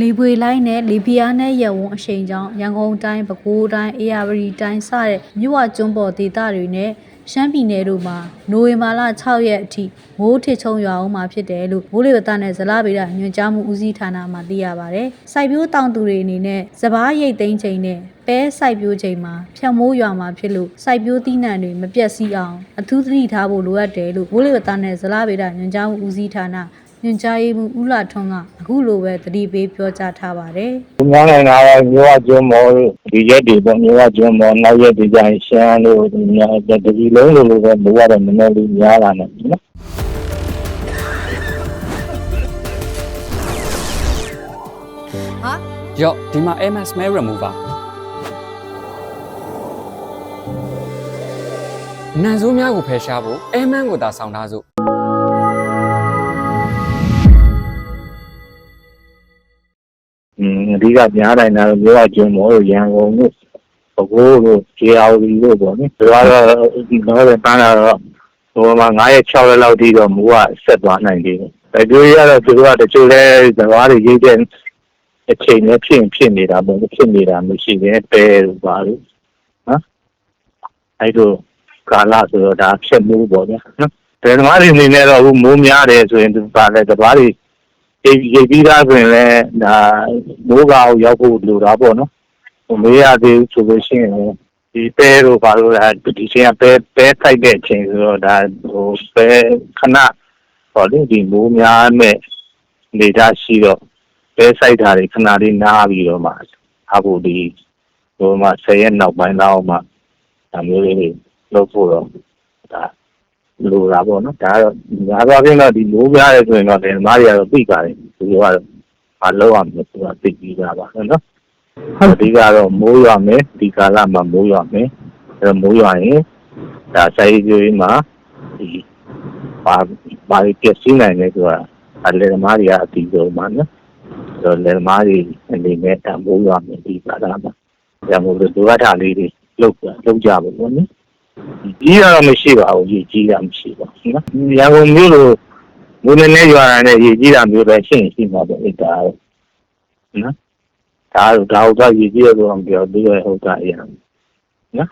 လေပွေလိုင်းနဲ့လေပြားနဲ့ရဝုံအရှိန်ကြောင့်ရန်ကုန်တိုင်းပဲခူးတိုင်းအေရဝတီတိုင်းစတဲ့မြို့ဝကျွန်းပေါ်ဒေသတွေနဲ့ရှမ်းပြည်နယ်တို့မှာနိုဝင်ဘာလ6ရက်အထိမိုးထစ်ချုံရွာအောင်မှာဖြစ်တယ်လို့မိုးလေဝသနဲ့ဇလဗေဒညွှန်ကြားမှုဦးစီးဌာနမှသိရပါဗျ။စိုက်ပျိုးတောင်သူတွေအနေနဲ့စပားရိတ်သိမ်းချိန်နဲ့ပဲစိုက်ပျိုးချိန်မှာဖြတ်မိုးရွာမှာဖြစ်လို့စိုက်ပျိုးသီးနှံတွေမပြတ်စီးအောင်အထူးသတိထားဖို့လိုအပ်တယ်လို့မိုးလေဝသနဲ့ဇလဗေဒညွှန်ကြားမှုဦးစီးဌာန ညွှန်ကြားရေးမှူးဦးလာထွန်းကအခုလိုပဲသတိပေးပြောကြားထားပါတယ်။ဒီများနိုင်ငံကမြို့ဝကျွန်းမော်တို့ဒီရက်တွေပေါ့မြို့ဝကျွန်းမော်နောက်ရက်တွေကျရင်ရှမ်းတို့ဒီများတတိလုံးလိုလိုပဲလိုရတဲ့နည်းနည်းလေးများလာတယ်နော်ရော့ဒီမှာ MS Mail Remover နန်ဆိုးများကိုဖယ်ရှားဖို့ Airman ကိုသာဆောင်ထားစို့ အဓိကများနိုင်တာမြို့ဝကျွန်းမော်တို့ရန်ကုန်တို့ပကိုးတို့ကျေအောင်ဒီတို့ပေါ့နော်ဒါကတော့ဒီတော့လည်းပန်းလာတော့ဟိုမှာ9ရက်6ရက်လောက်ထိတော့မူကဆက်သွားနိုင်သေးတယ်။ဒါကြိုးရတော့သူတို့ကတချို့လဲဇဘာတွေရေးတဲ့အချိန်နဲ့ဖြစ်ရင်ဖြစ်နေတာပေါ့ဖြစ်နေတာမျိုးရှိတယ်ပဲလို့ပါလို့နော်အဲ့လိုကာလဆိုတော့ဒါဖြစ်မှုပေါ့ဗျာနော်။ဒါသမားတွေအနေနဲ့တော့အခုမိုးများတယ်ဆိုရင်သူပါလဲဇဘာတွေ ရေးရေးပြီးသားဆိုရင်လည်းဒါမိုးကောင်ရောက်ဖို့လိုတာပေါ့နော်။ဟိုမေးရသေးဘူးဆိုလို့ရှိရင်လည်းဒီပဲတို့ဘာလို့လဲဒီချိန်ကပဲပဲထိုက်တဲ့အချိန်ဆိုတော့ဒါဟိုပဲခဏဟောလေဒီမိုးများမဲ့နေသားရှိတော့ပဲဆိုင်တာတွေခဏလေးနားပြီးတော့မှအဖို့ဒီဟိုမှာ10ရက်နောက်ပိုင်းတော့မှဒါမျိုးလေးတွေလုပ်ဖို့တော့ဒါ လိုတာပေါ့နော်ဒါကတော့ညာသွားပြင်တော့ဒီမိုးများတယ်ဆိုရင်တော့ဒီမားတွေကတော့သိပါတယ်သူတို့ကတော့မလုပ်ရမယ်ဆိုတာသိပြီးသားပါနော်အဓိကတော့မိုးရွာမယ်ဒီကာလမှာမိုးရွာမယ်အဲတော့မိုးရွာရင်ဒါစိုက်ကြိုးမှာဒီပါပါပြည့်စည်နိုင်တယ်ဆိုတာအလေသမားတွေကအတီးဆုံးပါနော်အဲတော့လေသမားတွေအနေနဲ့ဒါမိုးရွာမယ်ဒီကာလမှာဒါမို့လို့ဒုက္ခထားလေးတွေလောက်လောက်ကြပါဘောနော် ကြီးရတော့မရှိပါဘူးကြီးကြီးရမရှိပါဘူးနော်ရန်ကုန်မြို့လိုမိုးနည်းနည်းရွာတာနဲ့ရေကြီးတာမျိုးပဲရှင်းရှင်းပါပဲအဲ့ဒါနော်ဒါတော့ဒါဟုတ်ကရည်ကြည့်ရတော့ပြောပြီးရဟုတ်ကရနော်